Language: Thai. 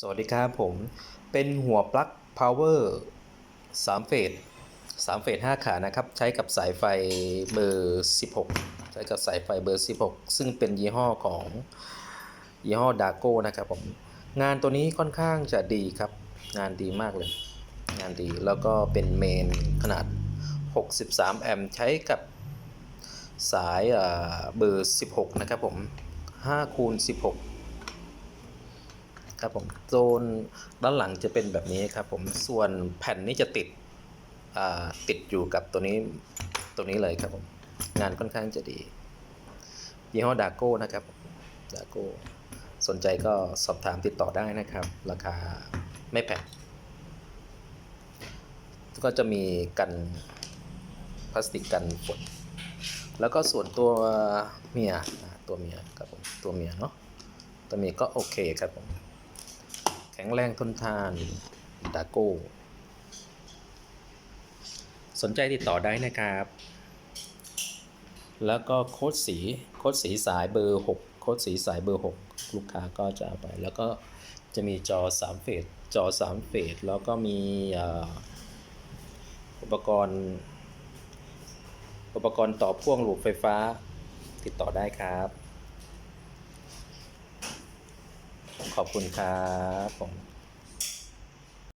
สวัสดีครับผม เป็นหัวปลั๊ก power 3เฟส3เฟส5ขานะครับ ใช้กับสายไฟเบอร์ 16 ใช้กับสายไฟเบอร์ 16 ซึ่งเป็นยี่ห้อของยี่ห้อดาโก้นะครับผม งานตัวนี้ค่อนข้างจะดีครับ งานดีมากเลย งานดีแล้วก็เป็นเมนขนาด 63 แอมป์ใช้กับสายเอ่อเบอร์ 16 นะครับผม5คูณ16 ครับผมโซนด้านหลังจะเป็นแบบนี้ครับผมส่วนแผ่นนี้จะติดติดอยู่กับตัวนี้ตัวนี้เลยครับผมงานค่อนข้างจะดียี่ห้อดาโก้นะครับดาโก้สนใจก็สอบถามติดต่อได้นะครับ ราคาไม่แพงก็จะมีกันพลาสติกกันฝนแล้วก็ส่วนตัวเมียตัวเมียครับผมตัวเมียเนาะตัวเมียก็โอเคครับผม ข็งแรงทนทานดาโก้ สนใจติดต่อได้นะครับ แล้วก็โค้ดสีโค้ดสีสายเบอร์ 6 โค้ดสีสายเบอร์ 6 ลูกค้าก็จะเอาไป แล้วก็จะมีจอ 3 เฟสจอ 3 เฟสแล้วก็มีอุปกรณ์ อุปกรณ์ต่อพ่วงลูกไฟฟ้าติดต่อได้ครับ ขอบคุณครับผม